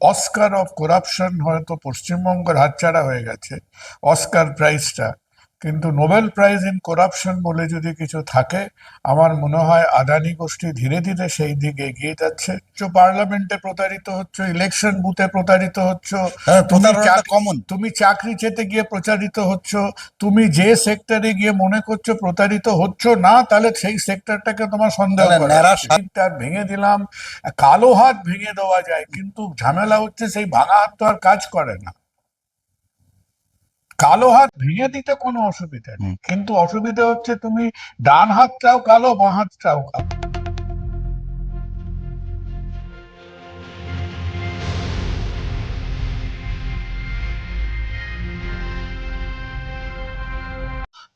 Oscar of corruption হয়তো পশ্চিমবঙ্গের হাতছাড়া হয়ে গেছে। অস্কার প্রাইজটা কিন্তু নোবেল প্রাইজ ইন করাপশন বলে যদি কিছু থাকে আমার মনে হয় আদানি গোষ্ঠী ধীরে ধীরে সেই দিকে এগিয়ে যাচ্ছে। পার্লামেন্টে প্রতারিত হচ্ছে ইলেকশন বুথে প্রতারিত হচ্ছে হ্যাঁ, তুমি common। তুমি চাকরি চেতে গিয়ে প্রচারিত হচ্ছ তুমি যে সেক্টরে গিয়ে মনে করছ প্রতারিত হচ্ছ না তাহলে সেই সেক্টরটাকে তোমার সন্দেহ ভেঙে দিলাম কালো হাত ভেঙে দেওয়া যায় কিন্তু ঝামেলা হচ্ছে সেই ভাঙা হাত তো আর কাজ করে না। কালো হাত ভেঙে দিতে কোনো অসুবিধা নেই। কিন্তু অসুবিধা হচ্ছে তুমি ডান হাতটাও কালো বাঁ হাতটাও কালো।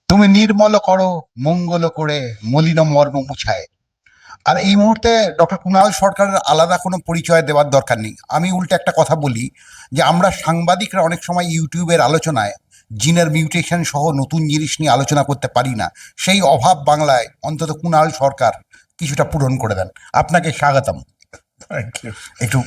তুমি নির্মল করো মঙ্গল করে মলিন মর্ম মুছায়। আর এই মুহূর্তে ডক্টর কুণাল সরকারের আলাদা কোনো পরিচয় দেওয়ার দরকার নেই। আমি উল্টে একটা কথা বলি যে আমরা সাংবাদিকরা অনেক সময় ইউটিউবের আলোচনায় জিনের মিউটেশন সহ নতুন জিনিস নিয়ে আলোচনা করতে পারি না। সেই অভাব বাংলায় অন্তত কুণাল সরকার কিছুটা পূরণ করে দেন। আপনাকে স্বাগতম। একটু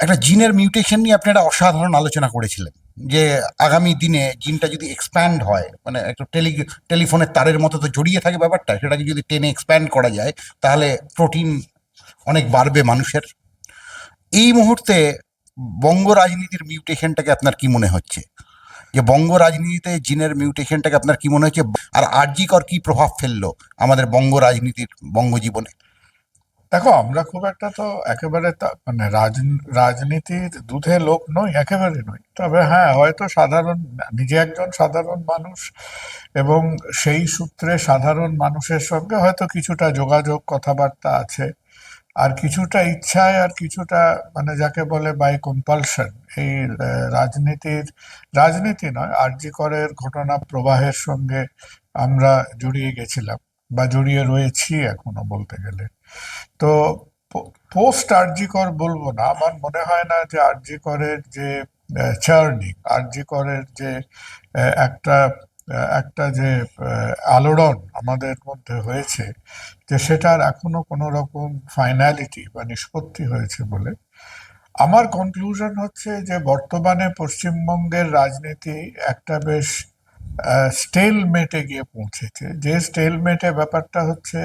একটা জিনের মিউটেশন নিয়ে আপনি একটা অসাধারণ আলোচনা করেছিলেন যে আগামী দিনে জিনটা যদি এক্সপ্যান্ড হয় মানে একটু টেলি টেলিফোনের তারের মতো তো জড়িয়ে থাকে ব্যাপারটা সেটাকে যদি টেনে এক্সপ্যান্ড করা যায় তাহলে প্রোটিন অনেক বাড়বে মানুষের। এই মুহূর্তে বঙ্গ রাজনীতির মিউটেশনটাকে আপনার কি মনে হচ্ছে? যে বঙ্গ রাজনীতিতে জিনের মিউটেশনটাকে আপনার কি মনে হচ্ছে আর আরজিকর কি প্রভাব ফেলল আমাদের বঙ্গ রাজনীতির, বঙ্গ জীবনে? দেখো, আমরা খুব একটা তো একেবারে মানে রাজন- রাজনীতির দুধে লোক নই, একেবারে নই। তবে হ্যাঁ হয়তো সাধারণ, নিজে একজন সাধারণ মানুষ এবং সেই সূত্রে সাধারণ মানুষের সঙ্গে হয়তো কিছুটা যোগাযোগ, কথাবার্তা আছে। আর কিছুটা ইচ্ছায় আর কিছুটা মানে যাকে বলে বাই কম্পালশন এই রাজনীতির, রাজনীতি নয় আরজি করের ঘটনা প্রবাহের সঙ্গে আমরা জড়িয়ে গেছিলাম বা জড়িয়ে রয়েছি এখনও বলতে গেলে। তো পোস্ট আরজিকর বলব না, আমার মনে হয় না যে আরজিকরের যে চার্নিং আরজিকরের যে একটা একটা যে আলোড়ন আমাদের মধ্যে হয়েছে যে সেটার এখনও কোনো রকম ফাইনালিটি বা নিষ্পত্তি হয়েছে বলে। আমার কনক্লুশন হচ্ছে যে বর্তমানে পশ্চিমবঙ্গের রাজনীতি একটা বেশ স্টেল মেটে গিয়ে পৌঁছেছে। যে স্টেল মেটে ব্যাপারটা হচ্ছে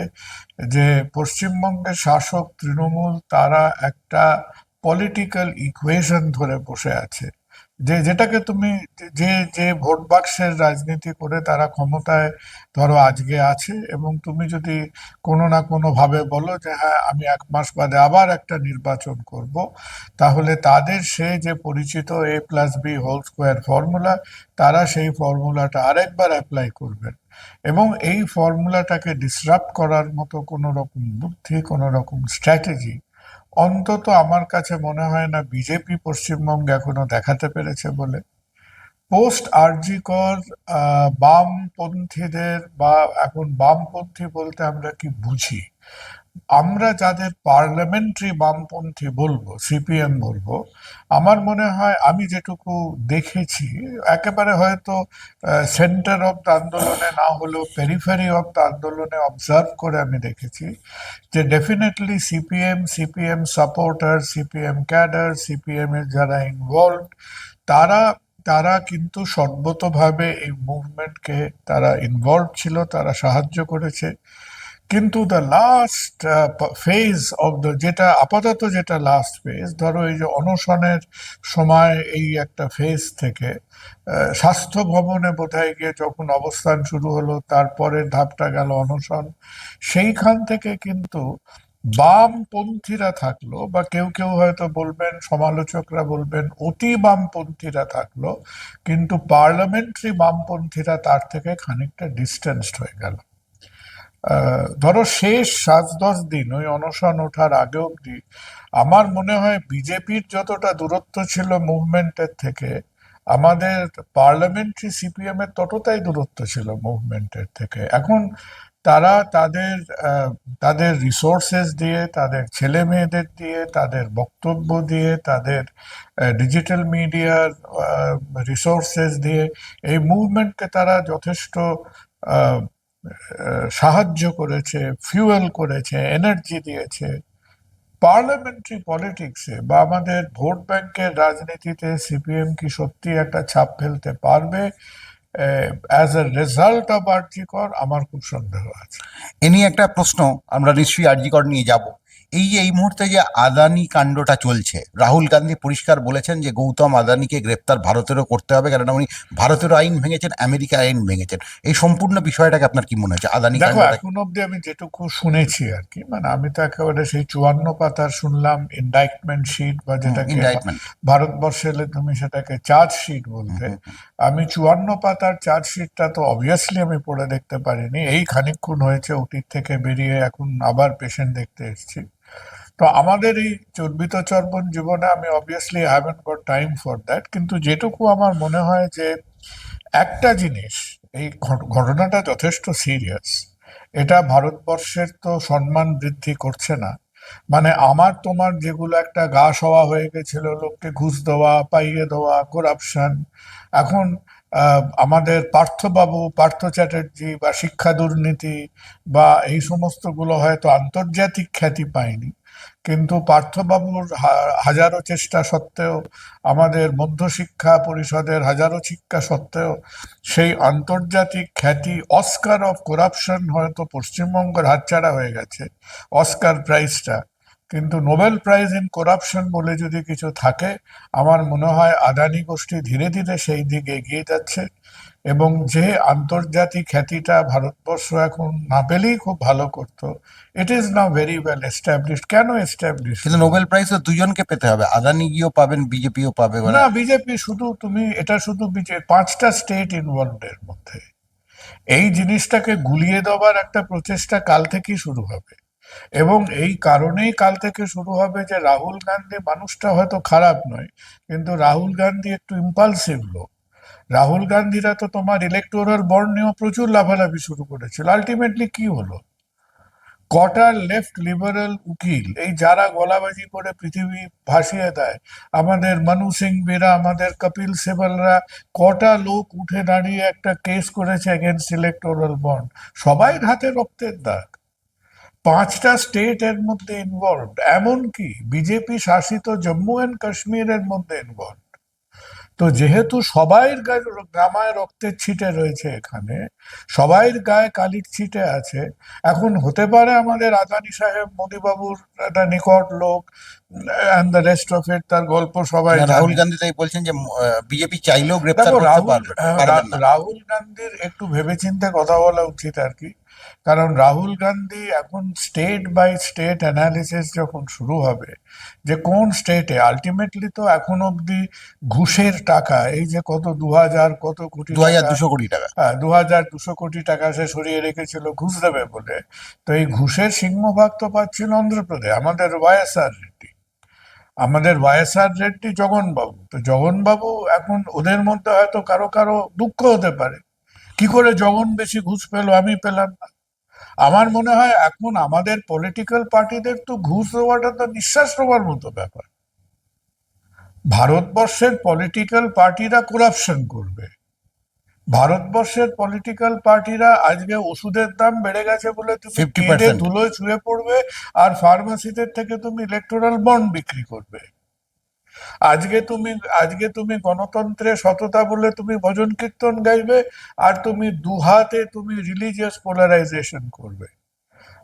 যে পশ্চিমবঙ্গের শাসক তৃণমূল তারা একটা পলিটিক্যাল ইকুয়েশন ধরে বসে আছে। যে যেটাকে তুমি যে যে ভোট বাক্সের রাজনীতি করে তারা ক্ষমতায় ধরো আজকে আছে এবং তুমি যদি কোনো না কোনো ভাবে বলো যে হ্যাঁ আমি এক মাস বাদে আবার একটা নির্বাচন করব, তাহলে তাদের সে যে পরিচিত A plus B whole square formula তারা সেই ফর্মুলাটা আরেকবার অ্যাপ্লাই করবেন। এবং এই ফর্মুলাটাকে ডিসরাপ্ট করার মতো কোনো রকম বুদ্ধি, কোনো রকম স্ট্র্যাটেজি অন্তত আমার কাছে মনে হয় না বিজেপি পশ্চিমবঙ্গে এখনও দেখাতে পেরেছে বলে। পোস্ট আরজিকর বামপন্থীদের বা এখন বামপন্থী বলতে আমরা কি বুঝি? আমরা যাদের পার্লামেন্টারি বামপন্থী বলব, সিপিএম বলব, আমার মনে হয় আমি যেটুকু দেখেছি, একেবারে হয়তো সেন্টার অফ দ্য আন্দোলনে না হলেও পেরিফেরি অফ দ্য আন্দোলনে অবজার্ভ করে আমি দেখেছি যে definitely CPM CPM supporter CPM cadre CPM এর যারা ইনভলভ তারা তারা কিন্তু সর্বতভাবে এই মুভমেন্টকে তারা ইনভলভ ছিল, তারা সাহায্য করেছে। কিন্তু the last phase of the যেটা আপাতত যেটা লাস্ট ফেজ ধরো এই যে অনশনের সময় এই একটা ফেজ থেকে স্বাস্থ্য ভবনে বোধহয় গিয়ে যখন অবস্থান শুরু হলো তারপরের ধাপটা গেল অনশন, সেইখান থেকে কিন্তু বামপন্থীরা থাকল, বা কেউ কেউ হয়তো বলবেন, সমালোচকরা বলবেন, অতি বামপন্থীরা থাকল, কিন্তু পার্লামেন্টারি বামপন্থীরা তার থেকে খানিকটা ডিস্টেন্সড হয়ে গেল। ধরো শেষ সাত দশ দিন ওই অনশন ওঠার আগে অবধি আমার মনে হয় বিজেপির যতটা দূরত্ব ছিল মুভমেন্টের থেকে, আমাদের পার্লামেন্টারি সিপিএম এর ততটাই দূরত্ব ছিল মুভমেন্টের থেকে। এখন তারা তাদের তাদের রিসোর্সেস দিয়ে, তাদের ছেলে মেয়েদের দিয়ে, তাদের বক্তব্য দিয়ে, তাদের ডিজিটাল মিডিয়ার রিসোর্সেস দিয়ে এই মুভমেন্টকে তারা যথেষ্ট সাহায্য করেছে ফিউয়েল করেছে এনার্জি দিয়েছে। পার্লামেন্টারি পলিটিক্সে বা আমাদের ভোট ব্যাংকের রাজনীতিতে সিপিএম কি সত্যি একটা ছাপ ফেলতে পারবে? As a result of RG Kar আমার খুব সন্দেহ আছে। এ নিয়ে একটা প্রশ্ন আমরা নিশ্চয়ই আরজিকর নিয়ে যাব। এই যে এই মুহূর্তে যে আদানি কাণ্ডটা চলছে রাহুল গান্ধী পরিষ্কার বলেছেন যে গৌতম আদানিকে গ্রেপ্তার ভারতেরও করতে হবে কারণ উনি ভারতেরও আইন ভেঙেছেন আমেরিকার আইন ভেঙেছেন। এই সম্পূর্ণ বিষয়টাকে আপনার কি মনে হচ্ছে? আদানি দেখো এখন অব্দি আমি যেটুকু শুনেছি আর কি মানে আমি তো একেবারে সেই চুয়ান্ন পাতার শুনলাম ইন্ডাইটমেন্ট শিট বা যেটাকে ইন্ডাইটমেন্ট ভারতবর্ষে এলে তুমি সেটাকে চার্জশিট বলতে। আমি চুয়ান্ন পাতার চার্জশিটটা তো অবভিয়াসলি আমি পড়ে দেখতে পারিনি এই খানিকক্ষণ হয়েছে অতীত থেকে বেরিয়ে এখন আবার পেশেন্ট দেখতে এসেছি। তো আমাদের এই চর্বিত চর্বণ জীবনে আমি obviously haven't got time for that কিন্তু যেটুকু আমার মনে হয় যে একটা জিনিস, এই ঘট- ঘটনাটা যথেষ্ট সিরিয়াস এটা ভারতবর্ষের তো সম্মান বৃদ্ধি করছে না। মানে আমার তোমার যেগুলো একটা গা সওয়া হয়ে গেছিল, লোককে ঘুষ দেওয়া, পাইয়ে দেওয়া করাপশন এখন আমাদের পার্থবাবু, পার্থ চ্যাটার্জি বা শিক্ষা দুর্নীতি বা এই সমস্তগুলো হয়তো আন্তর্জাতিক খ্যাতি পায়নি। কিন্তু পার্থবাবুর হাজারো চেষ্টা সত্ত্বেও, আমাদের মধ্যশিক্ষা পরিষদের হাজারো শিক্ষা সত্ত্বেও, সেই আন্তর্জাতিক খ্যাতি অস্কার অফ করাপশন হয়তো পশ্চিমবঙ্গের হাতছাড়া হয়ে গেছে। অস্কার প্রাইজটা কিন্তু নোবেল প্রাইজ ইন করাপশন বলে যদি কিছু থাকে আমার মনে হয় আদানি গোষ্ঠী ধীরে ধীরে সেই দিকে এগিয়ে যাচ্ছে এবং যে আন্তর্জাতিক খ্যাতিটা ভারতবর্ষ এখন না পেলেই খুব ভালো করতো it is now very well established কেন এস্টাবলিশ কিন্তু নোবেল প্রাইজ তো দুজনকে পেতে হবে আদানি গিয়েও পাবেন বিজেপিও পাবে না বিজেপি শুধু তুমি এটা শুধু বিজেপি পাঁচটা স্টেট ইনভলভড এর মধ্যে। এই জিনিসটাকে গুলিয়ে দেওয়ার একটা প্রচেষ্টা কাল থেকেই শুরু হবে। এবং এই কারণেই কাল থেকে শুরু হবে যে রাহুল গান্ধী মানুষটা হয়তো খারাপ নয়, কিন্তু রাহুল গান্ধী একটু ইম্পালসিভ লোক। রাহুল গান্ধীরা তো তোমার ইলেকটোরাল বন্ড নিয়েও প্রচুর লাভালাভি শুরু করেছিল। আলটিমেটলি কি হলো? কটা লেফট লিবারেল উকিল, এই যারা গলাবাজি করে পৃথিবী ভাসিয়ে দেয়, আমাদের মনু সিং বেরা, আমাদের কপিল সিবালরা, কটা লোক উঠে দাঁড়িয়ে একটা কেস করেছে এগেনস্ট ইলেকটোরাল বন্ড সবাই হাতে রক্তের দাগ। পাঁচটা স্টেট এর মধ্যে ইনভলভড এমনকি বিজেপি শাসিত জম্মু অ্যান্ড কাশ্মীরের মধ্যে ইনভলভ তো যেহেতু সবাইয়ের গায়ে গামায় রক্তের ছিটে রয়েছে এখানে সবাইয়ের গায়ে কালির ছিটে আছে এখন হতে পারে আমাদের আদানি সাহেব মোদিবাবুর একটা নিকট লোক and the rest of it তার গল্প সবাই রাহুল গান্ধী তাই বলছেন যে বিজেপি চাইলেও গ্রেপ্তার করতে রাহুল পারবে রাহুল গান্ধীর একটু ভেবেচিন্তে কথা বলা উচিত আর কি। কারণ রাহুল গান্ধী এখন স্টেট বাই স্টেট অ্যানালিসিস যখন শুরু হবে যে কোন স্টেটে আলটিমেটলি তো এখন অবধি ঘুষের টাকা এই যে কত দু হাজার কত কোটি দু হাজার দুশো কোটি টাকা। হ্যাঁ দু হাজার দুশো কোটি টাকা সে সরিয়ে রেখেছিল ঘুষ দেবে বলে। তো এই ঘুষের সিংহভাগ তো পাচ্ছিল অন্ধ্রপ্রদেশ আমাদের ওয়াইএসআর রেড্ডি। আমাদের ওয়াইএসআর রেড্ডি জগনবাবু। তো জগনবাবু এখন ওদের মধ্যে হয়তো কারও কারও দুঃখ হতে পারে। কি করে জগন বেশি ঘুষ পেল আমি পেলাম না। আমার মনে হয় এখন আমাদের পলিটিক্যাল পার্টিদের তো ঘুষ দেওয়াটা তো নিঃশ্বাস নেওয়ার মতো ব্যাপার। ভারতবর্ষের পলিটিক্যাল পার্টিরা করাপশন করবে। ভারতবর্ষের পলিটিক্যাল পার্টিরা আজকে ওষুধের দাম বেড়ে গেছে বলে তুমি 50% ধুলোয় ছুঁয়ে পড়বে আর ফার্মাসিদের থেকে তুমি ইলেকট্রাল বন্ড বিক্রি করবে। আজকে তুমি আজকে তুমি গণতন্ত্রের সততা বলে তুমি ভজন কীর্তন গাইবে আর তুমি দুহাতে তুমি রিলিজিয়াস পোলারাইজেশন করবে।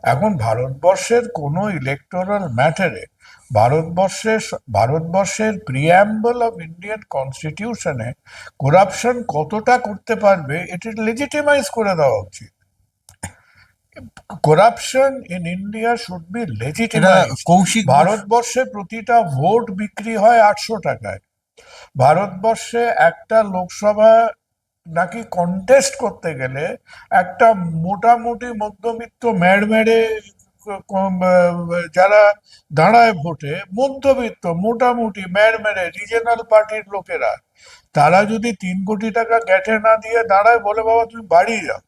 এখন ভারতবর্ষের কোনো ইলেকটোরাল ম্যাটারে ভারতবর্ষের ভারতবর্ষের প্রিয়াম্বল অফ ইন্ডিয়ান কনস্টিটিউশনে করাপশন কতটা করতে পারবে, এটি লেজিটিমাইজ করে দেওয়া উচিত। Corruption in India should be legitimise Kaushik ভারতবর্ষে প্রতিটা ভোট বিক্রি হয় আটশো টাকায়। ভারতবর্ষে একটা লোকসভা নাকি কন্টেস্ট করতে গেলে একটা মোটামুটি মধ্যবিত্ত মেড় মেড়ে যারা দাঁড়ায় ভোটে মধ্যবিত্ত মোটামুটি মেড় মেড়ে রিজনাল পার্টির লোকেরা তারা যদি তিন কোটি টাকা গ্যাটে না দিয়ে দাঁড়ায় বলে বাবা তুমি বাড়ি যাও।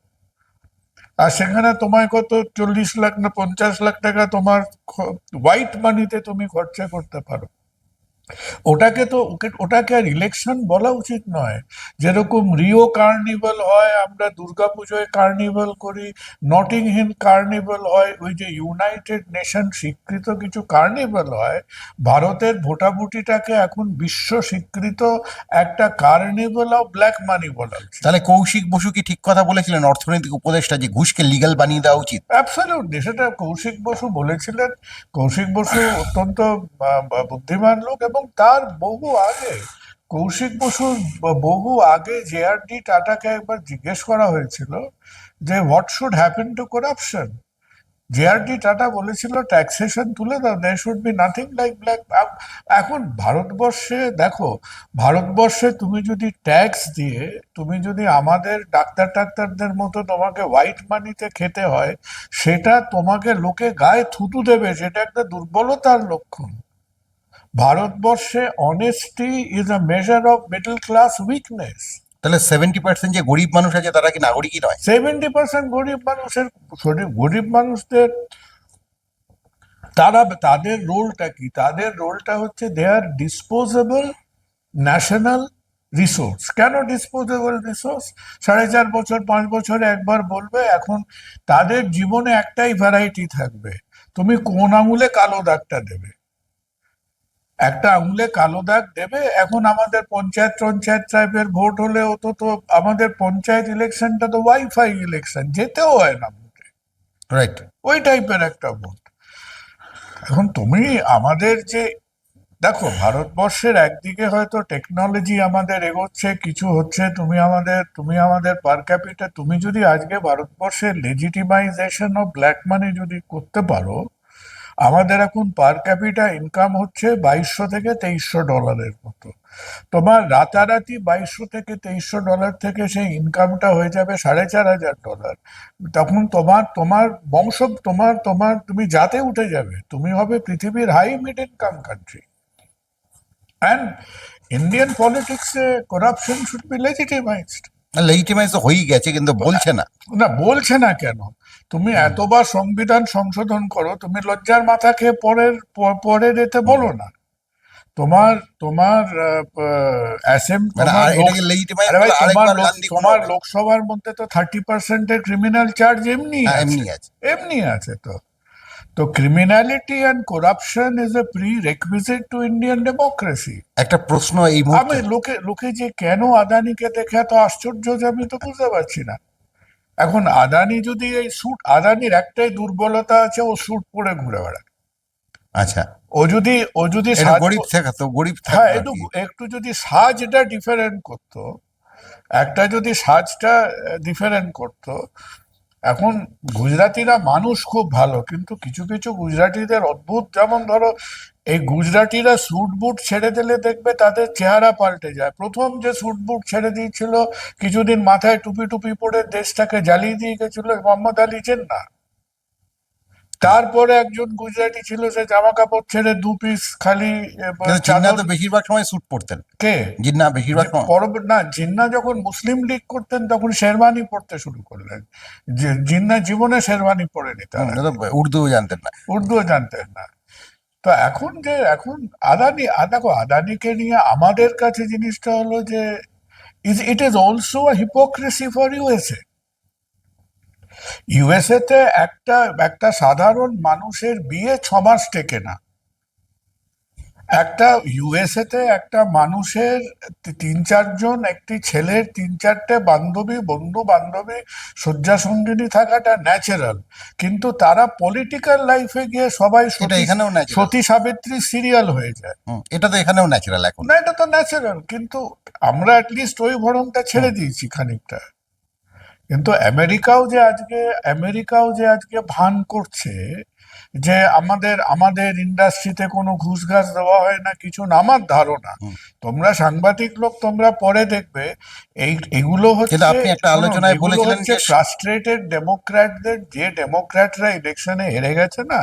আর সেখানে তোমায় কত চল্লিশ লাখ না পঞ্চাশ লাখ টাকা তোমার হোয়াইট মানিতে তুমি খরচা করতে পারো। ওটাকে তো ওটাকে আর ইলেকশন বলা উচিত নয়। যেরকম রিও কার্নিভাল হয় আমরা দুর্গাপুজোয় কার্নিভাল করি নটিং হিল কার্নিভাল হয় ওই যে ইউনাইটেড নেশন স্বীকৃত কিছু কার্নিভাল হয় ভারতের ভোটাভুটিটাকে এখন বিশ্ব স্বীকৃত একটা কার্নিভাল অফ ব্ল্যাক মানি বলা উচিত। তাহলে কৌশিক বসু কি ঠিক কথা বলেছিলেন? অর্থনৈতিক উপদেষ্টা যে ঘুষকে লিগাল বানিয়ে দেওয়া উচিত? অ্যাবসলিউটলি সেটা কৌশিক বসু বলেছিলেন। কৌশিক বসু অত্যন্ত বুদ্ধিমান লোক এবং তার বহু আগে, কৌশিক বসুর বহু আগে জেআরডি টাটাকে একবার জিজ্ঞেস করা হয়েছিল যে what should happen to corruption JRD Tata বলেছিল ট্যাক্সেশন তুলে দাও they should be nothing like black এখন ভারতবর্ষে, দেখো, ভারতবর্ষে তুমি যদি ট্যাক্স দিয়ে, তুমি যদি আমাদের ডাক্তার টাক্তারদের মতো তোমাকে হোয়াইট মানিতে খেতে হয়, সেটা তোমাকে লোকে গায়ে থুতু দেবে, সেটা একটা দুর্বলতার লক্ষণ। ভারতবর্ষে honesty is a measure of middle class weakness তাহলে সেভেন্টি পার্সেন্ট যে গরিব মানুষ আছে তারা কি নাগরিকই নয়? সেভেন্টি পার্সেন্ট গরিব মানুষের গরিব- মানুষদের তারা তাদের রোলটা কি? তাদের রোলটা হচ্ছে they are disposable national resource কেন ডিসপোজেবল রিসোর্স সাড়ে চার বছর পাঁচ বছরে একবার বলবে এখন তাদের জীবনে একটাই ভ্যারাইটি থাকবে। তুমি কোন আঙুলে কালো দাগটা দেবে। একটা আঙুলে কালো দাগ দেবে এখন আমাদের পঞ্চায়েত পঞ্চায়েত টাইপের ভোট হলেও তো তো আমাদের পঞ্চায়েত ইলেকশনটা তো ওয়াইফাই ইলেকশন যেতেও হয় না ভোটে। রাইট ওই টাইপের একটা ভোট। এখন তুমি আমাদের যে দেখো ভারতবর্ষের একদিকে হয়তো টেকনোলজি আমাদের এগোচ্ছে কিছু হচ্ছে তুমি আমাদের তুমি আমাদের পার ক্যাপিটা তুমি যদি আজকে ভারতবর্ষের লেজিটিমাইজেশন অফ ব্ল্যাক মানি যদি করতে পারো আমাদের এখন পার ক্যাপিটা ইনকাম হচ্ছে বাইশশো থেকে তেইশশো ডলারের মতো। তোমার রাতারাতি বাইশশো থেকে তেইশশো ডলার থেকে সেই ইনকামটা হয়ে যাবে সাড়ে চার হাজার ডলার। তখন তোমার তোমার বংশ, তোমার তোমার, তুমি যাতে উঠে যাবে, তুমি হবে পৃথিবীর high mid income country and Indian পলিটিক্সে corruption should be legitimised legitimise হয়েই গেছে কিন্তু বলছে না। না বলছে না কেন? তুমি এতবার সংবিধান সংশোধন করো তুমি লজ্জার মাথা খেয়ে পরের পরের এতে বলো না। তোমার তোমার মানে তোমার লোকসভার মধ্যে তো থার্টি পার্সেন্টের ক্রিমিনাল চার্জ এমনি হ্যাঁ, এমনি আছে। এমনি আছে তো। তো criminality and corruption is a prerequisite to Indian democracy একটা প্রশ্ন এই আমি লোকে লোকে যে কেন আদানিকে দেখে এত আশ্চর্য যে আমি তো বুঝতে পারছি না। এখন আদানি যদি এই স্যুট আদানির একটাই দুর্বলতা আছে ও স্যুট পরে ঘুরে বেড়ায়। আচ্ছা। ও যদি ও যদি গরিব থেকে তো গরিব হ্যাঁ একটু একটু যদি সাজটা ডিফারেন্ট করতো একটা যদি সাজটা ডিফারেন্ট করতো এখন গুজরাটিরা মানুষ খুব ভালো, কিন্তু কিছু কিছু গুজরাটিদের অদ্ভুত, যেমন ধরো এই গুজরাটিরা স্যুট বুট ছেড়ে দিলে দেখবে তাদের চেহারা পাল্টে যায়। প্রথম যে স্যুট বুট ছেড়ে দিয়েছিল, কিছুদিন মাথায় টুপি টুপি পরে দেশটাকে জ্বালিয়ে দিয়ে গেছিল, মোহাম্মদ আলী জিন্না তারপরে একজন গুজরাটি ছিল সে জামা কাপড় ছেড়ে দু পিস খালি জিন্না তো বেশিরভাগ সময় স্যুট পরতেন। কে? জিন্না বেশিরভাগ সময় পরব- না জিন্না যখন মুসলিম লীগ করতেন তখন শেরওয়ানি পড়তে শুরু করলেন। যে জিন্না জীবনে শেরওয়ানি হুম, তারা উর্দুও জানতেন না। উর্দুও জানতেন না। তো এখন যে এখন আদানি দেখো আদানিকে নিয়ে আমাদের কাছে জিনিসটা হলো যে it is also hypocrisy for USA USA তে একটা একটা সাধারণ মানুষের বিয়ে ছ মাস টেকে না। একটা ইউএসএ তে একটা মানুষের তিন চারজন একটি ছেলের তিন চারটে বান্ধবী বন্ধু বান্ধবী শয্যা সঙ্গিনী থাকাটা ন্যাচারাল কিন্তু তারা পলিটিক্যাল লাইফে গিয়ে সবাই এখানেও সতী সাবিত্রী সিরিয়াল হয়ে যায়। এটা তো এখানেও ন্যাচারাল এখন। না এটা তো ন্যাচারাল কিন্তু আমরা অ্যাটলিস্ট ওই ভরণটা ছেড়ে দিয়েছি খানিকটা। কিন্তু আমেরিকাও যে আজকে আমেরিকাও যে আজকে ভান করছে যে আমাদের আমাদের ইন্ডাস্ট্রিতে কোনো ঘুষ ঘাস দেওয়া হয় না কিছু না আমার ধারণা। তোমরা সাংবাদিক লোক তোমরা পরে দেখবে এই এগুলো হচ্ছে আপনি একটা আলোচনায় বলেছিলেন যে- ফ্রাস্ট্রেটেড ডেমোক্র্যাটদের যে ডেমোক্র্যাটরা ইলেকশনে হেরে গেছে না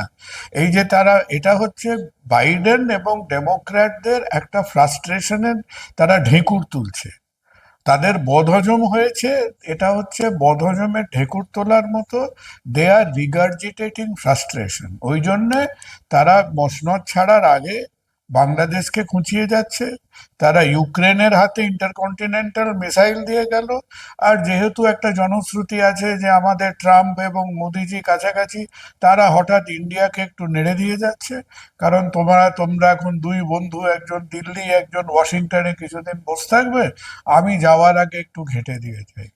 এই যে তারা এটা হচ্ছে বাইডেন এবং ডেমোক্র্যাটদের একটা ফ্রাস্ট্রেশনের তারা ঢেকুর তুলছে। তাদের বদহজম হয়েছে, এটা হচ্ছে বদহজমের ঢেকুর তোলার মতো দে আর রিগার্জিটেটিং ফ্রাস্ট্রেশন ওই জন্যে তারা মসনদ ছাড়ার আগে বাংলাদেশকে খুঁচিয়ে যাচ্ছে, তারা ইউক্রেনের হাতে ইন্টারকন্টিনেন্টাল মিসাইল দিয়ে গেল, আর যেহেতু একটা জনশ্রুতি আছে যে আমাদের ট্রাম্প এবং মোদিজি কাছাকাছি, তারা হঠাৎ ইন্ডিয়াকে একটু নেড়ে দিয়ে যাচ্ছে। কারণ তোমরা তোমরা এখন দুই বন্ধু, একজন দিল্লি, একজন ওয়াশিংটনে কিছুদিন বসে থাকবে, আমি যাওয়ার আগে একটু ঘেঁটে দিয়ে যাই।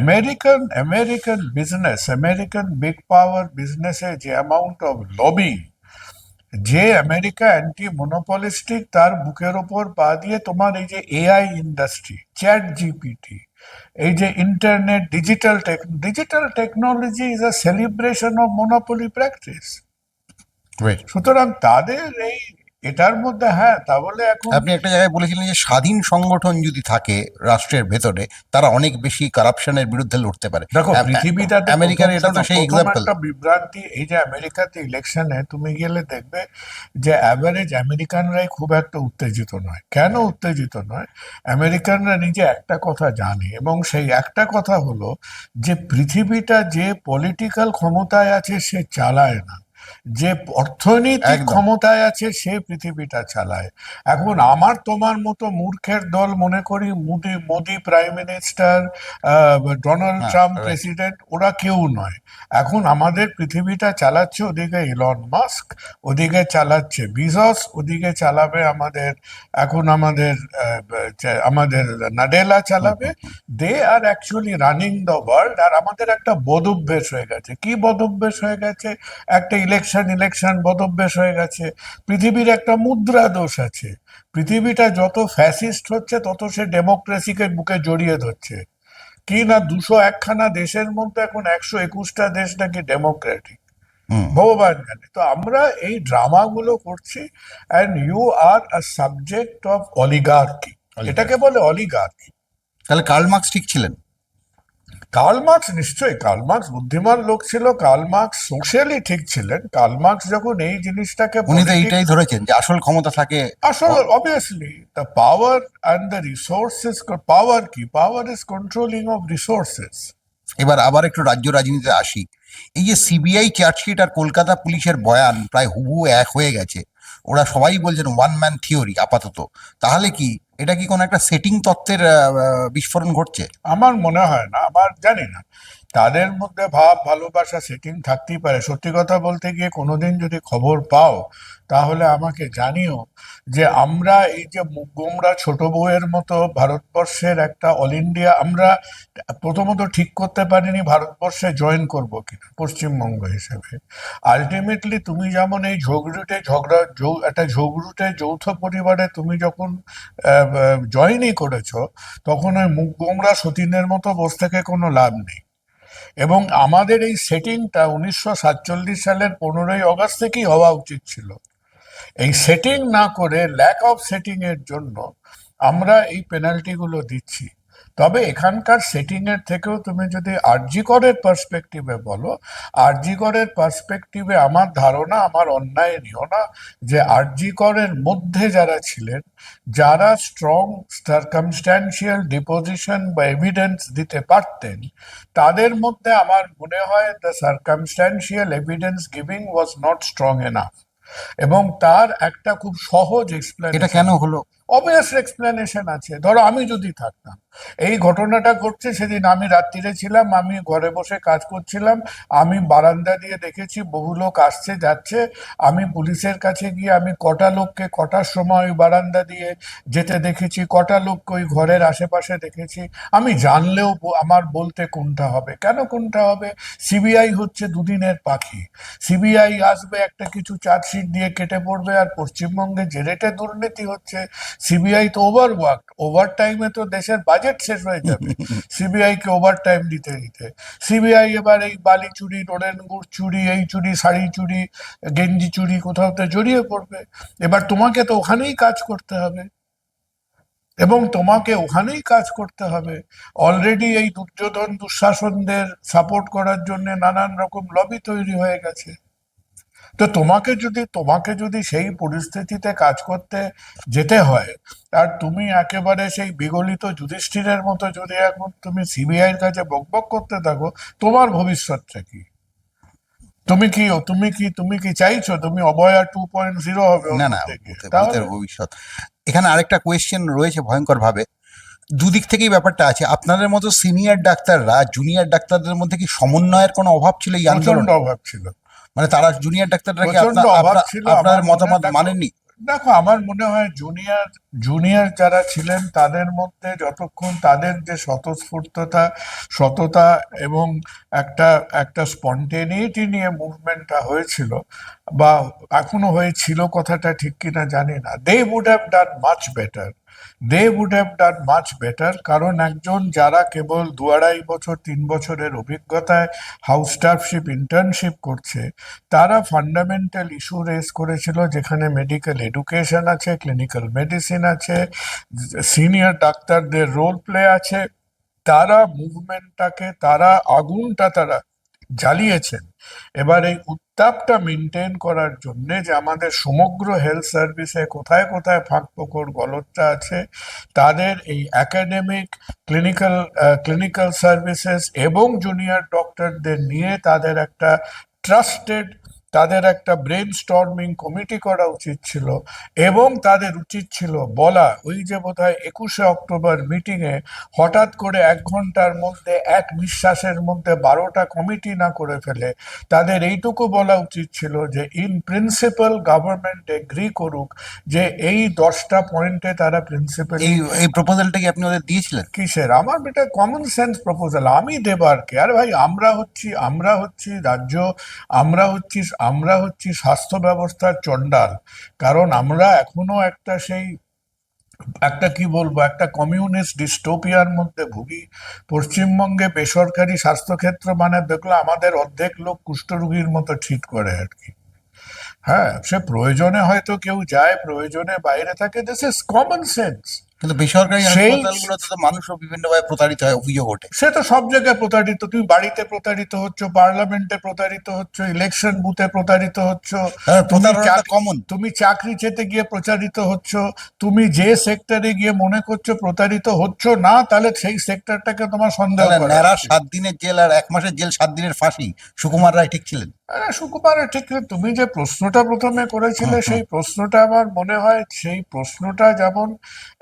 American American business American big power বিজনেসে যে অ্যামাউন্ট অফ লবিং যে আমেরিকা অ্যান্টি মনোপলিস্টিক তার বুকের ওপর পা দিয়ে তোমার এই যে এআই ইন্ডাস্ট্রি চ্যাট জিপিটি এই যে internet digital tech digital technology is a celebration of monopoly practice. সুতরাং তাদের এই এটার মধ্যে হ্যাঁ তাহলে এখন আপনি একটা জায়গায় বলেছিলেন যে স্বাধীন সংগঠন যদি থাকে রাষ্ট্রের ভেতরে তারা অনেক বেশি কারাপশনের বিরুদ্ধে লড়তে পারে। দেখো আ- আমেরিকার এটা তো সেই এক্সাম্পল একটা বিভ্রান্তি এই যে আমেরিকাতে ইলেকশনে তুমি গেলে দেখবে যে অ্যাভারেজ আমেরিকানরাই খুব একটা উত্তেজিত নয়। কেন উত্তেজিত নয়? আমেরিকানরা নিজে একটা কথা জানে এবং সেই একটা কথা হলো যে পৃথিবীটা যে পলিটিক্যাল ক্ষমতায় আছে সে চালায় না। যে অর্থনৈতিক। ক্ষমতায় আছে সে পৃথিবীটা চালায়। এখন আমার তোমার মতো মূর্খের দল মনে করি Modi Modi prime minister Donald হ্যাঁ, ট্রাম্প প্রেসিডেন্ট ওরা কেউ নয়। এখন আমাদের পৃথিবীটা চালাচ্ছে ওদিকে ইলন মাস্ক ওদিকে চালাচ্ছে বিজস ওদিকে চালাবে আমাদের এখন আমাদের আমাদের নাডেলা চালাবে। They are actually running the world আর আমাদের একটা বদভ্যেস হয়ে গেছে। কি বদভ্যেস হয়ে গেছে? একটা ইলেকশন ইলেকশন ইলেকশন বদভ্যেস হয়ে গেছে। পৃথিবীর একটা মুদ্রা দোষ আছে। পৃথিবীটা যত ফ্যাসিস্ট হচ্ছে তত সে ডেমোক্রেসিকে বুকে জড়িয়ে ধরছে। কি না দুশো একখানা দেশের মধ্যে এখন একশো একুশটা দেশ নাকি ডেমোক্রেটিক ভগবান জানে। তো আমরা এই ড্রামাগুলো করছি and you are a subject of oligarchy এটাকে বলে অলিগার্কি তাহলে কার্ল মার্কস ঠিক ছিলেন? কার্ল মার্কস নিশ্চয়ই কার্ল মার্কস বুদ্ধিমান লোক ছিল কার্ল মার্কস সোশ্যালি ঠিক ছিলেন। কার্ল মার্কস যখন এই জিনিসটাকে উনি তো এইটাই ধরেছেন যে আসল ক্ষমতা থাকে। আসল obviously the power and the resources power কি? Power is controlling of resources এবার আবার একটু রাজ্য রাজনীতিতে আসি। এই যে সিবিআই চার্জশিট আর কলকাতা পুলিশের বয়ান প্রায় হুবহু এক হয়ে গেছে। ওরা সবাই বলছেন ওয়ান ম্যান থিওরি আপাতত। তাহলে কি এটা কি কোনো একটা সেটিং তত্ত্বের বিস্ফোরণ ঘটছে? আমার মনে হয় না, আমার জানি না। তাদের মধ্যে ভাব, ভালোবাসা সেটিং থাকতেই পারে। সত্যি কথা বলতে গিয়ে কোনোদিন যদি খবর পাও, তাহলে আমাকে জানিও যে আমরা এই যে গোমরা ছোট বউয়ের মতো ভারতবর্ষের একটা অল ইন্ডিয়া আমরা প্রথমত ঠিক করতে পারিনি ভারতবর্ষে জয়েন করব কিনা, পশ্চিমবঙ্গ হিসেবে। আলটিমেটলি তুমি যেমন এই ঝগড়ুটে ঝগড়া একটা ঝগড়ুটে যৌথ পরিবারে তুমি যখন জয়েনই করেছ, তখন ওই মুখ গোমরা সতীনের মতো বসে থেকে কোনো লাভ নেই। এবং আমাদের এই সেটিংটা উনিশশো সাতচল্লিশ সালের পনেরোই অগস্ট থেকেই হওয়া উচিত ছিল। এই সেটিং না করে ল্যাক অফ সেটিংয়ের জন্য আমরা এই পেনাল্টিগুলো দিচ্ছি। তবে এখানকার সেটিং এর থেকেও তুমি যদি আরজি করের পার্সপেক্টিভে বলো আরজি করের পার্সপেক্টিভে আমার ধারণা আমার অন্যায় নিও না যে আরজি করের মধ্যে যারা ছিলেন যারা স্ট্রং সার্কামস্ট্যান্সিয়াল ডিপোজিশন বা এভিডেন্স দিতে পারতেন তাদের মধ্যে আমার মনে হয় the circumstantial evidence giving was not strong enough এবং তার একটা খুব সহজ এক্সপ্লেন এটা কেন হলো? অবভিয়াস এক্সপ্লেনেশন আছে। ধরো আমি যদি থাকতাম। এই ঘটনাটা ঘটছে সেদিন আমি রাত্রিরে ছিলাম, আমি ঘরে বসে কাজ করছিলাম, আমি বারান্দা দিয়ে দেখেছি বহু লোক আসছে, যাচ্ছে। আমি পুলিশের কাছে গিয়ে আমি কটা লোককে কটার সময় বারান্দা দিয়ে যেতে দেখেছি, কটা লোককে ওই ঘরের আশেপাশে দেখেছি। আমি জানলেও আমার বলতে কোনটা হবে? কেন কোনটা হবে? সিবিআই হচ্ছে দুদিনের পাখি। সিবিআই আসবে, একটা কিছু চার্জশিট দিয়ে কেটে পড়বে আর পশ্চিমবঙ্গে যে রেটে দুর্নীতি হচ্ছে, সিবিআই তো ওভার ওয়ার্ক ওভার টাইমে তো দেশের বাজেট শেষ হয়ে যাবে। সিবিআই কে ওভার টাইম দিতে। দিতে সিবিআই এবার এই বালি চুরি গুড় চুরি, এই চুরি, শাড়ি চুরি, গেঞ্জি চুরি কোথাও তো জড়িয়ে পড়বে। এবার তোমাকে তো ওখানেই কাজ করতে হবে। এবং তোমাকে ওখানেই কাজ করতে হবে। অলরেডি এই দুর্যোধন দুঃশাসনদের সাপোর্ট করার জন্য নানান রকম লবি তৈরি হয়ে গেছে। তো তোমাকে যদি তোমাকে যদি সেই পরিস্থিতিতে কাজ করতে যেতে হয় আর তুমি একেবারে সেই বিগলিত যুধিষ্ঠিরের মতো যদি এখন তুমি সিবিআইয়ের কাছে বকবক করতে থাকো তোমার ভবিষ্যৎটা কি? তুমি কি তুমি কি তুমি কি চাইছো? তুমি অবয়া টু পয়েন্ট জিরো হবে না না ভবিষ্যৎ। এখানে আরেকটা কোয়েশ্চেন রয়েছে ভয়ঙ্কর ভাবে দুদিক থেকেই ব্যাপারটা আছে। আপনাদের মতো সিনিয়র ডাক্তাররা জুনিয়র ডাক্তারদের মধ্যে কি সমন্বয়ের কোনো অভাব ছিল এই আন্দোলন? অভাব ছিল। মানে তারা জুনিয়র ডাক্তাররা কি প্রচণ্ড আপনা- অভাব আপনা- ছিল আপনাদের আমার মনে মতামত দেখো- মানেননি? দেখো আমার মনে হয় জুনিয়র জুনিয়র যারা ছিলেন তাদের মধ্যে যতক্ষণ তাদের যে স্বতঃস্ফূর্ততা সততা এবং একটা একটা স্পন্টেনিটি নিয়ে মুভমেন্টটা হয়েছিল বা এখনও হয়েছিল কথাটা ঠিক কিনা জানি না। They would have done much better they would have done much better কারণ একজন যারা কেবল দু আড়াই বছর, তিন বছরের অভিজ্ঞতায় হাউস স্টাফশিপ ইন্টার্নশিপ করছে, তারা ফান্ডামেন্টাল ইস্যু রেজ করেছিল যেখানে মেডিকেল এডুকেশন আছে ক্লিনিক্যাল মেডিসিন আছে সিনিয়র ডাক্তারদের রোল প্লে আছে, তারা মুভমেন্টটাকে তারা আগুনটা তারা জ্বালিয়েছেন। এবার এই উত্তাপটা মেনটেন করার জন্যে যে আমাদের সমগ্র হেলথ সার্ভিসে কোথায় কোথায় ফাঁক পোকর গলতটা আছে, তাদের এই একাডেমিক ক্লিনিক্যাল ক্লিনিক্যাল সার্ভিসেস এবং জুনিয়র ডক্টরদের নিয়ে তাদের একটা ট্রাস্টেড তাদের একটা ব্রেন স্টর্মিং কমিটি করা উচিত ছিল এবং তাদের উচিত ছিল বলা। ওই যে বোধহয় একুশে অক্টোবর মিটিংয়ে হঠাৎ করে এক ঘণ্টার মধ্যে এক নিঃশ্বাসের মধ্যে বারোটা কমিটি না করে ফেলে। তাদের এইটুকু বলা উচিত ছিল যে ইন প্রিন্সিপাল গভর্নমেন্ট এগ্রি করুক যে এই দশটা পয়েন্টে তারা প্রিন্সিপাল এই এই প্রপোজালটা কি আপনি ওদের দিয়েছিলেন? কিসের? আমার এটা কমন সেন্স প্রপোজাল আমি দেবার কে? আর ভাই আমরা হচ্ছি আমরা হচ্ছি রাজ্য আমরা হচ্ছি আমরা হচ্ছি স্বাস্থ্য ব্যবস্থার চণ্ডাল। কারণ আমরা এখনও একটা সেই, একটা কি বলব, একটা কমিউনিস্ট ডিস্টোপিয়ার মধ্যে ভুগি। পশ্চিমবঙ্গে বেসরকারি স্বাস্থ্যক্ষেত্র মানে দেখল আমাদের অর্ধেক লোক কুষ্ঠরোগীর মতো ঠিক করে আর কি। হ্যাঁ সে প্রয়োজনে হয়তো কেউ যায়, প্রয়োজনে বাইরে থাকে। দিস ইজ কমন সেন্স কিন্তু বেসরকারি হাসপাতালগুলোতে তো মানুষও বিভিন্নভাবে প্রতারিত হয় অভিযোগ ওঠে। সে তো সব জায়গায় প্রতারিত। তুমি বাড়িতে প্রতারিত হচ্ছ পার্লামেন্টে প্রতারিত হচ্ছ ইলেকশন বুথে প্রতারিত হচ্ছ হ্যাঁ, কমন তুমি চাকরি চেতে গিয়ে প্রচারিত হচ্ছ তুমি যে সেক্টরে গিয়ে মনে করছ প্রতারিত হচ্ছ না তাহলে সেই সেক্টরটাকে তোমার সন্দেহ সাত দিনের জেল আর এক মাসের জেল সাত দিনের ফাঁসি। সুকুমার রায় ঠিক ছিলেন। আরে সুকুমারের ঠিক তুমি যে প্রশ্নটা প্রথমে করেছিলে। সেই প্রশ্নটা আমার মনে হয় সেই প্রশ্নটা যেমন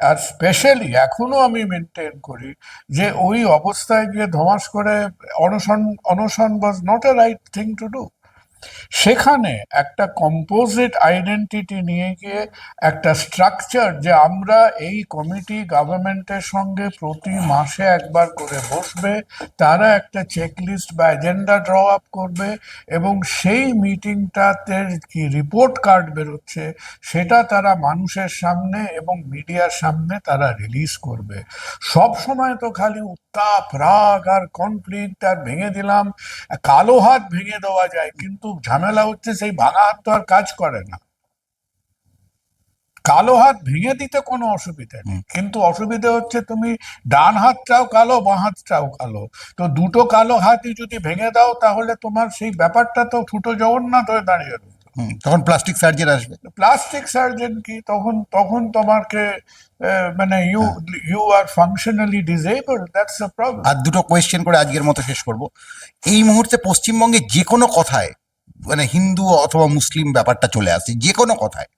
আর স্পেশালি এখনও আমি মেনটেন করি যে ওই অবস্থায় গিয়ে ধমাস করে অনশন অনশন was not a right thing to do সেখানে একটা কম্পোজিট আইডেন্টিটি নিয়ে গিয়ে একটা স্ট্রাকচার যে আমরা এই কমিটি গভর্নমেন্টের সঙ্গে প্রতি মাসে একবার করে বসবে, তারা একটা চেকলিস্ট বা এজেন্ডা ড্র আপ করবে এবং সেই মিটিংটাতে কি রিপোর্ট কার্ড বেরোচ্ছে সেটা তারা মানুষের সামনে এবং মিডিয়ার সামনে তারা রিলিজ করবে। সব সময় তো খালি উত্তাপ, রাগ আর কনফ্লিক্ট আর ভেঙে দিলাম, কালো হাত ভেঙে দেওয়া যায়, কিন্তু ঝামেলা হচ্ছে সেই ভাঙা হাত তো আর কাজ করে না। কালো হাত ভেঙে দিতে কোনো অসুবিধা নেই। কিন্তু অসুবিধা হচ্ছে তুমি ডান হাতটাও কালো বাঁ হাতটাও কালো। তো দুটো কালো হাতই যদি ভেঙে দাও তাহলে তোমার সেই ব্যাপারটা তো ছোটো জগন্নাথ হয়ে দাঁড়িয়ে হুম, তখন প্লাস্টিক সার্জন আসবে। প্লাস্টিক সার্জন কি? তখন তখন তোমাকে মানে you you are functionally disable that's a problem আর দুটো কোয়েশ্চেন করে আজকের মতো শেষ করব। এই মুহূর্তে পশ্চিমবঙ্গে যে কোনো কথায় মানে হিন্দু অথবা মুসলিম ব্যাপারটা চলে আসছে যে কোনো কথায়।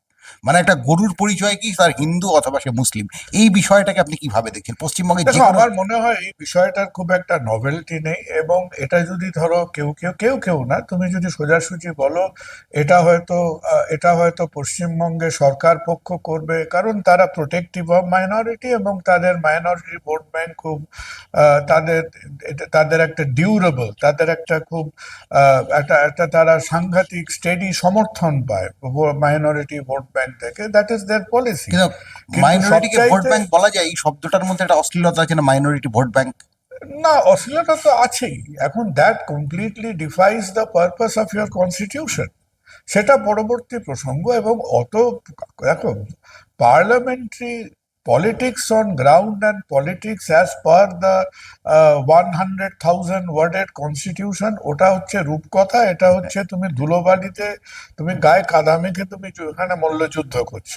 মানে একটা গরুর পরিচয় কি তার হিন্দু অথবা সে মুসলিম? এই বিষয়টাকে আপনি কীভাবে দেখছেন? পশ্চিমবঙ্গে আমার মনে হয় এই বিষয়টার খুব একটা নভেলটি নেই এবং এটা যদি ধরো কেউ কেউ কেউ কেউ না তুমি যদি সোজাসুজি বলো এটা হয়তো এটা হয়তো পশ্চিমবঙ্গে সরকার পক্ষ করবে কারণ তারা প্রোটেক্টিভ অফ মাইনরিটি এবং তাদের মাইনরিটি ভোট ব্যাংক খুব আহ, তাদের তাদের একটা ডিউরেবল তাদের একটা খুব একটা একটা তারা সাংঘাতিক স্টেডি সমর্থন পায় মাইনরিটি ভোট ব্যাংক থেকে দ্যাট ইজ দেয়ার পলিসি মাইনরিটিকে ভোট ব্যাংক বলা যায় এই শব্দটার মধ্যে একটা অশ্লীলতা আছে না মাইনরিটি ভোট ব্যাংক না অশ্লীলতা তো আছেই। এখন that completely defies the purpose of your constitution সেটা পরবর্তী প্রসঙ্গ এবং অত দেখো parliamentary politics on ground and politics as per the one hundred thousand ওয়ার্ডের কনস্টিটিউশন ওটা হচ্ছে রূপকথা, এটা হচ্ছে তুমি ধুলোবালিতে, তুমি গায়ে কাদা মেখে তুমি ওখানে মল্লযুদ্ধ করছ।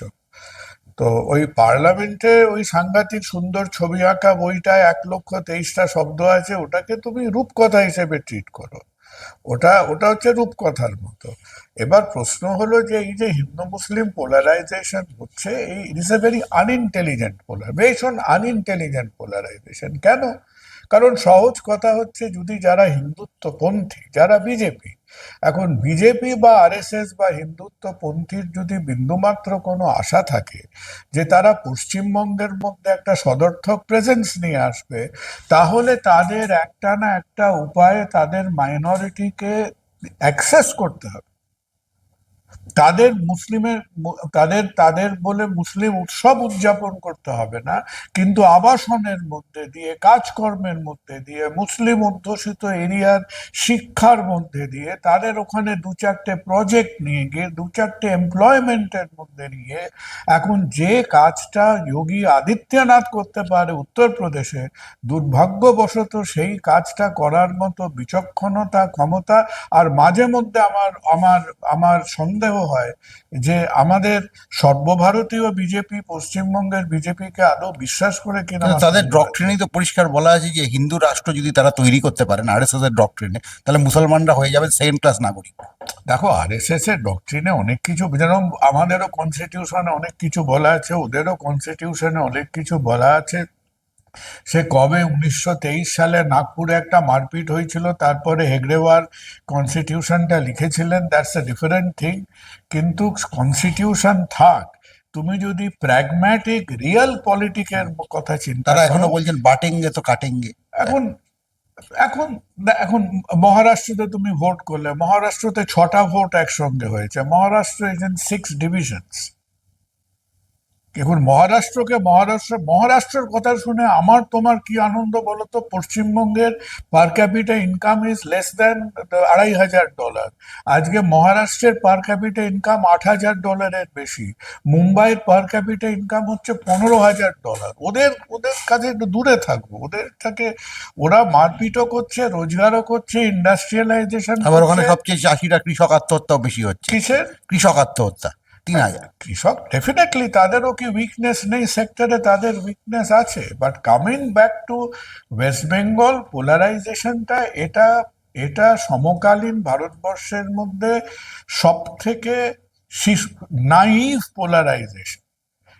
তো ওই পার্লামেন্টে ওই সাংঘাতিক সুন্দর ছবি আঁকা বইটায় এক লক্ষ তেইশটা শব্দ আছে, ওটাকে তুমি রূপকথা হিসেবে ট্রিট করো। ওটা ওটা হচ্ছে রূপকথার মতো। এবার প্রশ্ন হলো যে এই যে হিন্দু মুসলিম পোলারাইজেশন হচ্ছে, এই ইট ইস এ ভেরি আনইন্টেলিজেন্ট পোলার ভীষণ আনইন্টেলিজেন্ট পোলারাইজেশন কেন? কারণ সহজ কথা হচ্ছে যদি যারা হিন্দুত্বপন্থী, যারা বিজেপি এখন বিজেপি বা আরএসএস বা হিন্দুত্বপন্থীর যদি বিন্দুমাত্র কোনো আশা থাকে যে তারা পশ্চিমবঙ্গের মধ্যে একটা সদর্থক প্রেজেন্স নিয়ে আসবে, তাহলে তাদের একটা না একটা উপায়ে তাদের মাইনরিটিকে অ্যাক্সেস করতে হবে। তাদের মুসলিমের তাদের তাদের বলে মুসলিম উৎসব উদযাপন করতে হবে না, কিন্তু আবাসনের মধ্যে দিয়ে, কাজকর্মের মধ্যে দিয়ে, মুসলিম অধ্যুষিত এরিয়ার শিক্ষার মধ্যে দিয়ে, তাদের ওখানে দু চারটে প্রজেক্ট নিয়ে গিয়ে, দু চারটে এমপ্লয়মেন্টের মধ্যে নিয়ে, এখন যে কাজটা যোগী আদিত্যনাথ করতে পারে উত্তরপ্রদেশে, দুর্ভাগ্যবশত সেই কাজটা করার মতো বিচক্ষণতা, ক্ষমতা, আর মাঝে মধ্যে আমার আমার আমার সন্দেহ হয় যে আমাদের সর্বভারতীয় বিজেপি পশ্চিমবঙ্গের বিজেপিকে আদৌ বিশ্বাস করে কিনা তাদের সন্দেহ ডক্ট্রিনেই তো পরিষ্কার বলা আছে যে হিন্দু রাষ্ট্র যদি তারা তৈরি করতে পারেন আরএসএস এর ডক্ট্রিনে তাহলে মুসলমানরা হয়ে যাবে সেকেন্ড ক্লাস নাগরিক। দেখো আরএসএস এর ডক্ট্রিনে অনেক কিছু যেরকম আমাদেরও কনস্টিটিউশনে অনেক কিছু বলা আছে ওদেরও কনস্টিটিউশনে অনেক কিছু বলা আছে। সে কবে? উনিশশো তেইশ সালে নাগপুরে একটা মারপিট হয়েছিল তারপরে হেগড়েওয়ার কনস্টিটিউশনটা লিখেছিলেন দ্যাটস এ ডিফারেন্ট থিং। কিন্তু কনস্টিটিউশন থাক তুমি যদি প্র্যাগম্যাটিক রিয়েল পলিটিকের কথা চিন্তা তারা এখনও বলছেন বাটেঙ্গে তো কাটেঙ্গে। এখন এখন এখন মহারাষ্ট্রতে তুমি ভোট করলে মহারাষ্ট্রতে ছটা ভোট একসঙ্গে হয়েছে Maharashtra is in six divisions এখন মহারাষ্ট্রকে মহারাষ্ট্র মহারাষ্ট্রের কথা শুনে আমার তোমার কি আনন্দ বলো তো? পশ্চিমবঙ্গের per capita income is less than আড়াই হাজার ডলার আজকে মহারাষ্ট্রের পার ক্যাপিটা ইনকাম আট হাজার ডলারের বেশি। মুম্বাইয়ের পার ক্যাপিটা ইনকাম হচ্ছে পনেরো হাজার ডলার ওদের ওদের কাছে একটু দূরে থাকব। ওদের থেকে ওরা মারপিটও করছে রোজগারও করছে ইন্ডাস্ট্রিয়ালাইজেশন আবার ওখানে সবচেয়ে চাষিরা কৃষক আত্মহত্যাও বেশি হচ্ছে। কিসের? কৃষক আত্মহত্যা। তিন হাজার। কৃষক ডেফিনেটলি তাদেরও কি উইকনেস নেই? সেক্টরে তাদের উইকনেস আছে। But coming back to West Bengal পোলারাইজেশনটা এটা এটা সমকালীন ভারতবর্ষের মধ্যে সব থেকে নাইভ পোলারাইজেশন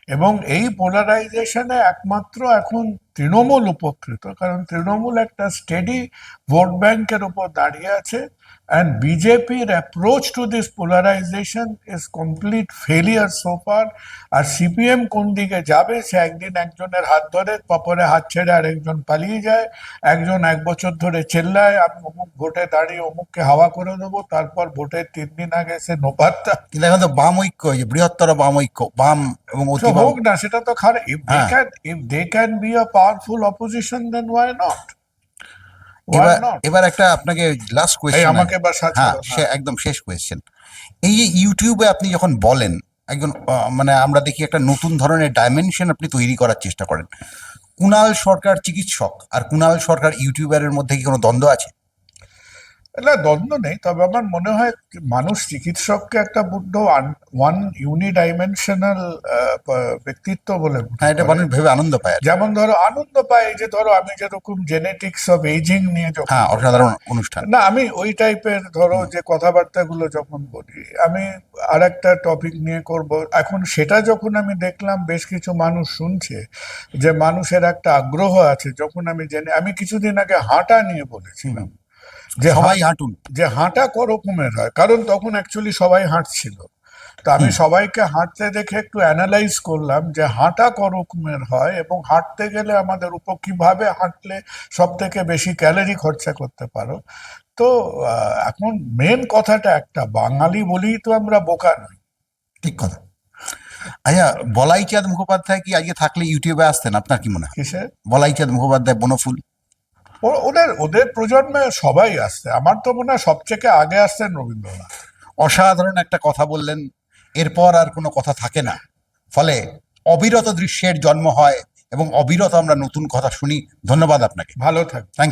এবং এই পোলারাইজেশনে একমাত্র এখন তৃণমূল উপকৃত। কারণ তৃণমূল একটা স্টেডি ভোট ব্যাংকের উপর দাঁড়িয়ে আছে। And BJP's approach to this polarization is complete failure so far. আর সিপিএম কোন দিকে যাবে সে একদিন একজনের হাত ধরে পপরে হাত ছেড়ে আর একজন পালিয়ে যায়। একজন এক বছর ধরে চেল্লায় আমি অমুক ভোটে দাঁড়িয়ে অমুককে হাওয়া করে দেবো তারপর ভোটের তিন দিন আগে সে নোপাত্তা কিন্তু এখন তো বাম ঐক্য বৃহত্তর বাম ঐক্য বাম এবং হোক না সেটা তো খারাপ। If they হ্যাঁ। can if they can be a powerful এবার এবার একটা আপনাকে লাস্ট কোয়েশ্চেন আমাকে হ্যাঁ সে একদম শেষ কোয়েশ্চেন এই যে ইউটিউবে আপনি যখন বলেন একজন মানে আমরা দেখি একটা নতুন ধরনের ডাইমেনশন আপনি তৈরি করার চেষ্টা করেন। কুনাল সরকার চিকিৎসক আর কুনাল সরকার ইউটিউবারের মধ্যে কি কোনো দ্বন্দ্ব আছে? না দ্বন্দ্ব নেই তবে আমার মনে হয় মানুষ চিকিৎসককে একটা বুদ্ধ ওয়ান ইউনিডাইমেনশনাল ব্যক্তিত্ব বলে হ্যাঁ এটা মানুষ ভেবে আনন্দ পায় যেমন ধরো আনন্দ পাই যে ধরো আমি যেরকম জেনেটিক্স অফ এইজিং নিয়ে যখন হ্যাঁ অসাধারণ অনুষ্ঠান। না আমি ওই টাইপের ধরো যে কথাবার্তাগুলো যখন বলি আমি আর একটা টপিক নিয়ে করব। এখন সেটা যখন আমি দেখলাম বেশ কিছু মানুষ শুনছে যে মানুষের একটা আগ্রহ আছে যখন আমি জেনে আমি কিছুদিন আগে হাঁটা নিয়ে বলেছিলাম। যে সবাই হাঁটুন। যে হাঁটা ক রকমের হয়। কারণ তখন অ্যাকচুয়ালি সবাই হাঁটছিল। তো আমি সবাইকে হাঁটতে দেখে একটু অ্যানালাইজ করলাম যে হাঁটা ক রকমের হয় এবং হাঁটতে গেলে আমাদের উপর কীভাবে হাঁটলে সব থেকে বেশি ক্যালোরি খরচা করতে পারো। তো এখন মেন কথাটা একটা বাঙালি বলেই তো আমরা বোকা নই। ঠিক কথা। আচ্ছা বলাইচাঁদ মুখোপাধ্যায় কি আজকে থাকলে ইউটিউবে আসতেন? আপনার কি মনে হয়? বলাইচাঁদ মুখোপাধ্যায় বনফুল। ওদের ওদের প্রজন্মে সবাই আসছে। আমার তো মনে হয় সবথেকে আগে আসছেন রবীন্দ্রনাথ। অসাধারণ একটা কথা বললেন এরপর আর কোনো কথা থাকে না। ফলে অবিরত দৃশ্যের জন্ম হয় এবং অবিরত আমরা নতুন কথা শুনি। ধন্যবাদ আপনাকে। ভালো থাক থ্যাংক